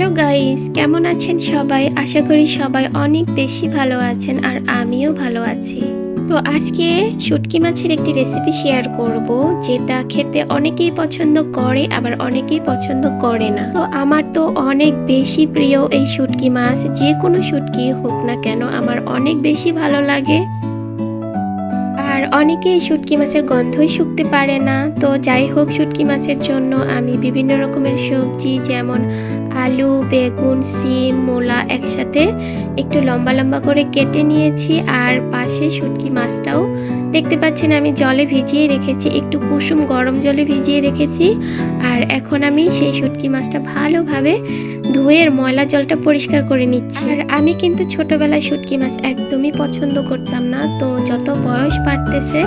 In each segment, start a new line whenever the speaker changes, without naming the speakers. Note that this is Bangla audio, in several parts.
হ্যালো গাইস, কেমন আছেন সবাই? আশা করি সবাই অনেক বেশি ভালো আছেন আর আমিও ভালো আছি। তো আজকে শুটকি মাছের একটি রেসিপি শেয়ার করব, যেটা খেতে অনেকেই পছন্দ করে, আবার অনেকেই পছন্দ করে না। তো আমার তো অনেক বেশি প্রিয় এই শুটকি মাছ, যে কোনো শুটকি হোক না কেন, আমার অনেক বেশি ভালো লাগে। আর অনেকে এই শুটকি মাছের গন্ধই শুকতে পারে না। তো যাই হোক, শুটকি মাছের জন্য আমি বিভিন্ন রকমের সবজি যেমন আলু, বেগুন, সিম, মূলা একসাথে একটু লম্বা লম্বা করে কেটে নিয়েছি। আর পাশে শুটকি মাছটাও দেখতে পাচ্ছেন আমি জলে ভিজিয়ে রেখেছি। একটু কুসুম গরম জলে ভিজিয়ে রেখেছি। আর এখন আমি সেই শুটকি মাছটা ভালোভাবে ধুয়ে ময়লা জলটা পরিষ্কার করে নিচ্ছি। আর আমি কিন্তু ছোটবেলায় শুটকি মাছ একদমই পছন্দ করতাম না। তো যত বয়স বাড়তেছে,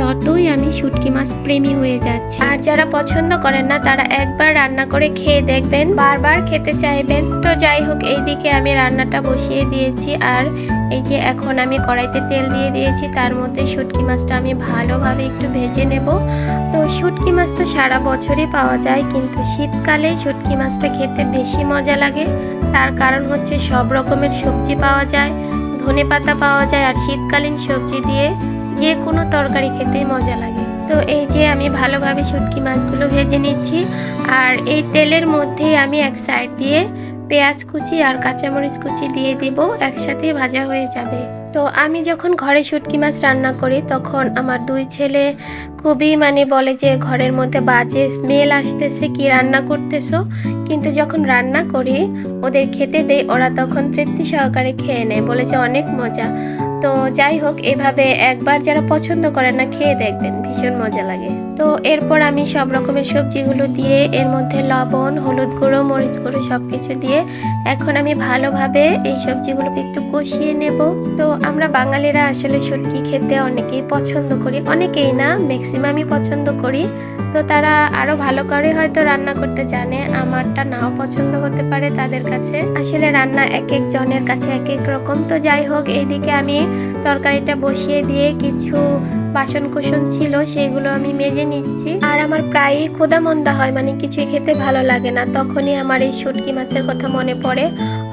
ততই আমি শুটকি মাছ প্রেমী হয়ে যাচ্ছি। আর যারা পছন্দ করেন না, তারা একবার রান্না করে খেয়ে দেখবেন, বারবার খেতে চাইবেন। তো যাই হোক, এইদিকে আমি রান্নাটা বসিয়ে দিয়েছি। আর এই যে এখন আমি কড়াইতে তেল দিয়ে দিয়েছি, তার মধ্যে শুটকি মাছটা আমি ভালোভাবে একটু ভেজে নেব। তো শুটকি মাছ তো সারা বছরই পাওয়া যায়, কিন্তু শীতকালে শুটকি মাছটা খেতে বেশি মজা লাগে। তার কারণ হচ্ছে সব রকমের সবজি পাওয়া যায় ধনে পাতা পাওয়া যায়, আর শীতকালীন সবজি দিয়ে যে কোনো তরকারি খেতেই মজা লাগে। তো এই যে আমি ভালোভাবে শুটকি মাছগুলো ভেজে নিচ্ছি। আর এই তেলের মধ্যেই আমি এক সাইড দিয়ে পেঁয়াজ কুচি আর কাঁচামরিচ কুচি দিয়ে দেবো। একসাথে ভাজা হয়ে যাবে। তো আমি যখন ঘরে শুটকি মাছ রান্না করি, তখন আমার দুই ছেলে খুবই মানে বলে যে, ঘরের মধ্যে বাজে স্মেল আসতেছে, কি রান্না করতেছো? কিন্তু যখন রান্না করি, ওদের খেতে দেই, ওরা তখন তৃপ্তি সহকারে খেয়ে নেয়, বলে যে, অনেক মজা। তো যাই হোক, এভাবে একবার যারা পছন্দ করে না, খেয়ে দেখবেন, ভীষণ মজা লাগে। তো এরপর আমি সব রকমের সবজিগুলো দিয়ে, এর মধ্যে লবণ, হলুদ গুঁড়ো, মরিচ গুঁড়ো সব কিছু দিয়ে, এখন আমি ভালোভাবে এই সবজিগুলোকে একটু কষিয়ে নেব। তো আমরা বাঙালিরা আসলে শুটকি খেতে অনেকেই পছন্দ করি, অনেকেই না ম্যাক্সিমামই পছন্দ করি। তো তারা আরও ভালো করে হয়তো রান্না করতে জানে, আমারটা নাও পছন্দ হতে পারে তাদের কাছে। আসলে রান্না এক এক জনের কাছে এক এক রকম। তো যাই হোক, এইদিকে আমি তরকারিটা বসিয়ে দিয়ে কিছু বাসন কুসন ছিল, সেগুলো আমি মেজে নিচ্ছি। আর আমার প্রায়ই ক্ষুদা মন্দা হয় মানে কিছুই খেতে ভালো লাগে না। তখনই আমার এই শুটকি মাছের কথা মনে পড়ে।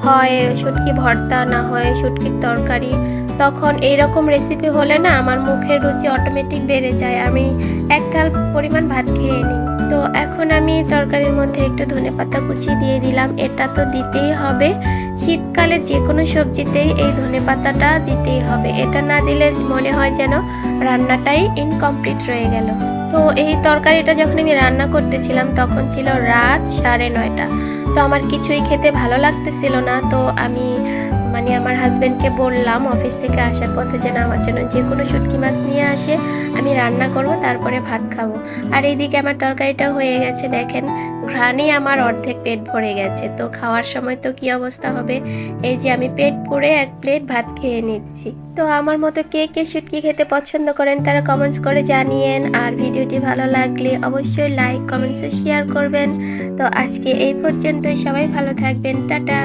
হয় শুটকি ভর্তা, না হয় শুটকির তরকারি। তখন এইরকম রেসিপি হলে না আমার মুখের রুচি অটোমেটিক বেড়ে যায়। আমি এক থাল পরিমাণ ভাত খেয়ে নিই। তো এখন আমি তরকারির মধ্যে একটু ধনে পাতা কুচি দিয়ে দিলাম। এটা তো দিতেই হবে। শীতকালে যে কোনো সবজিতেই এই ধনে পাতাটা দিতেই হবে। এটা না দিলে মনে হয় যেন রান্নাটাই ইনকমপ্লিট রয়ে গেল। তো এই তরকারিটা যখন আমি রান্না করতেছিলাম, তখন ছিল রাত সাড়ে নয়টা। তো আমার কিছুই খেতে ভালো লাগতেছিল না। তো আমি মানে আমার হাজব্যান্ডকে বললাম অফিস থেকে আসার পথে যেন আমার জন্য যে কোনো শুটকি মাছ নিয়ে আসে, আমি রান্না করব, তারপরে ভাত খাব। আর এইদিকে আমার তরকারিটাও হয়ে গেছে, দেখেন ঘ্রাণে আমার অর্ধেক পেট ভরে গেছে। তো খাওয়ার সময় তো কি অবস্থা হবে? এই যে আমি পেট পুড়ে এক প্লেট ভাত খেয়ে নিচ্ছি। তো আমার মতো কে কে শুটকি খেতে পছন্দ করেন, তারা কমেন্টস করে জানিয়েন। আর ভিডিওটি ভালো লাগলে অবশ্যই লাইক কমেন্টস ও শেয়ার করবেন। তো আজকে এই পর্যন্তই, সবাই ভালো থাকবেন, টাটা।